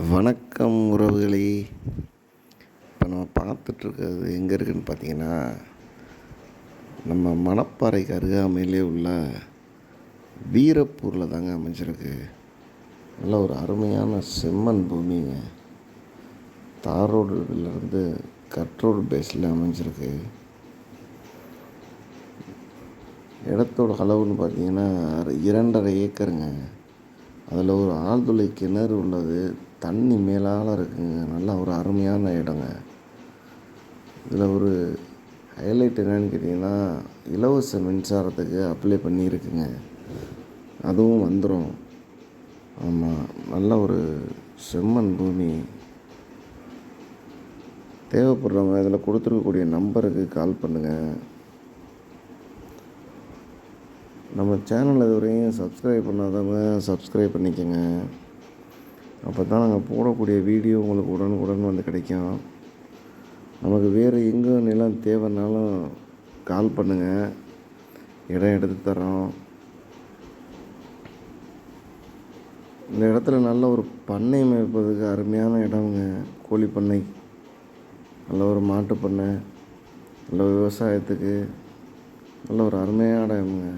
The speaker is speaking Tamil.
வணக்கம் உறவுகளே. இப்போ நம்ம பார்த்துட்ருக்கிறது எங்கே இருக்குதுன்னு பார்த்தீங்கன்னா நம்ம மணப்பாறைக்கு அருகாமையிலே உள்ள வீரப்பூரில் தாங்க அமைஞ்சிருக்கு. நல்ல ஒரு அருமையான செம்மண் பூமிங்க. தார் ரோடுலேருந்து கட் ரோடு பேஸில் அமைஞ்சிருக்கு. இடத்தோட அளவுன்னு பார்த்தீங்கன்னா இரண்டரை ஏக்கருங்க. அதில் ஒரு ஆழ்துளை கிணறு உள்ளது. தண்ணி மேலால் இருக்குங்க. நல்லா ஒரு அருமையான இடங்க. இதில் ஒரு ஹைலைட் என்னன்னு கேட்டிங்கன்னா இலவச மின்சாரத்துக்கு அப்ளை பண்ணியிருக்குங்க. அதுவும் வந்துடும் ஆமாம் நல்ல ஒரு செம்மண் பூமி. தேவைப்படுறவங்க இதில் கொடுத்துருக்கக்கூடிய நம்பருக்கு கால் பண்ணுங்கள் நம்ம சேனல் இதுவரையும் சப்ஸ்கிரைப் பண்ணாதவங்க சப்ஸ்கிரைப் பண்ணிக்கோங்க. அப்போ தான் நாங்கள் போடக்கூடிய வீடியோ உங்களுக்கு உடனுக்குடன் வந்து கிடைக்கும். நமக்கு வேறு எங்கே நிலம் தேவைன்னாலும் கால் பண்ணுங்கள் இடம் எடுத்து தரோம் இந்த இடத்துல நல்ல ஒரு பண்ணை அமைப்பதுக்கு அருமையான இடம்ங்க. கோழி பண்ணை நல்ல ஒரு மாட்டு பண்ணை நல்ல விவசாயத்துக்கு நல்ல ஒரு அருமையான இடம்ங்க.